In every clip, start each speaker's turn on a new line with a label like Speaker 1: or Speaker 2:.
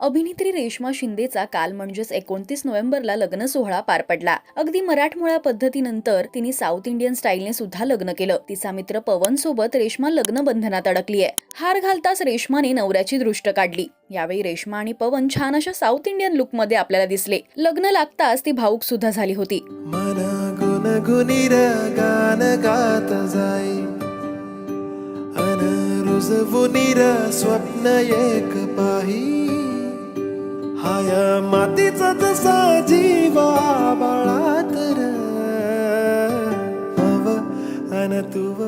Speaker 1: अभिनेत्री रेश्मा शिंदेचा काल म्हणजेच एकोणतीस नोव्हेंबरला लग्न सोहळा पार पडला. अगदी मराठमोळ्या पद्धतीनंतर तिने साऊथ इंडियन स्टाईलने सुद्धा लग्न केलं. तिचा मित्र पवन सोबत रेश्मा लग्न बंधनात अडकली आहे हार घालताच रेश्माने नवऱ्याची दृष्ट काढली. यावेळी रेश्मा आणि पवन छान अशा साऊथ इंडियन लुकमध्ये आपल्याला दिसले. लग्न लागताच ती भाऊक सुद्धा झाली होती.
Speaker 2: स्वप्न एक पाही. हाय मातीचा जसा जीवा बाळा तर. मव अन तुव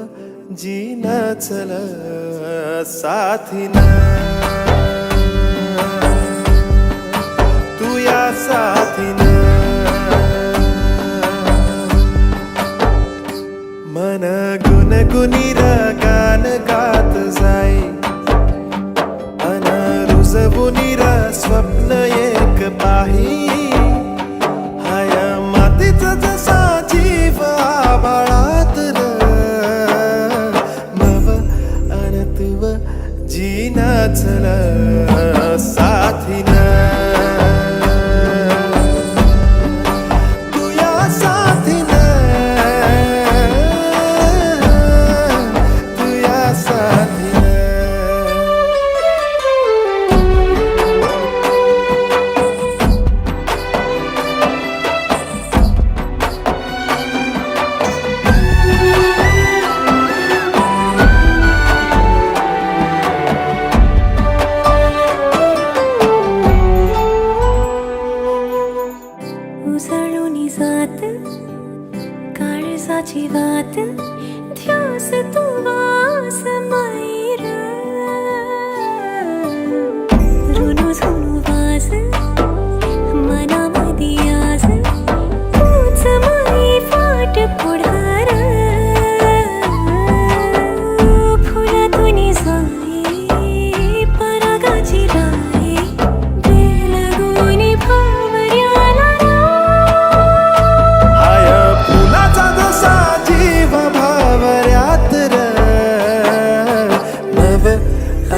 Speaker 2: जीन चल साथीना. तू या साथीन. मन गुणगुणीर नाही पाही मातीच जसा जीव आबाळात र. मव अन तुव जीना चला
Speaker 3: काळजाची वात ध्यास तू
Speaker 2: वा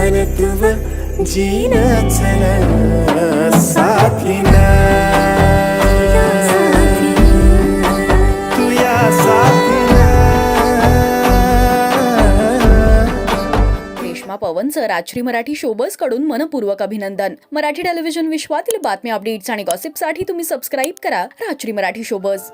Speaker 2: अन जीन चल साथीन। तुया
Speaker 1: रेश्मा पवनचं राजश्री मराठी शोबसकडून मनपूर्वक अभिनंदन. मराठी टेलिव्हिजन विश्वातील बातम्या अपडेट्स आणि गॉसिपसाठी तुम्ही सबस्क्राईब करा राजश्री मराठी शोबस.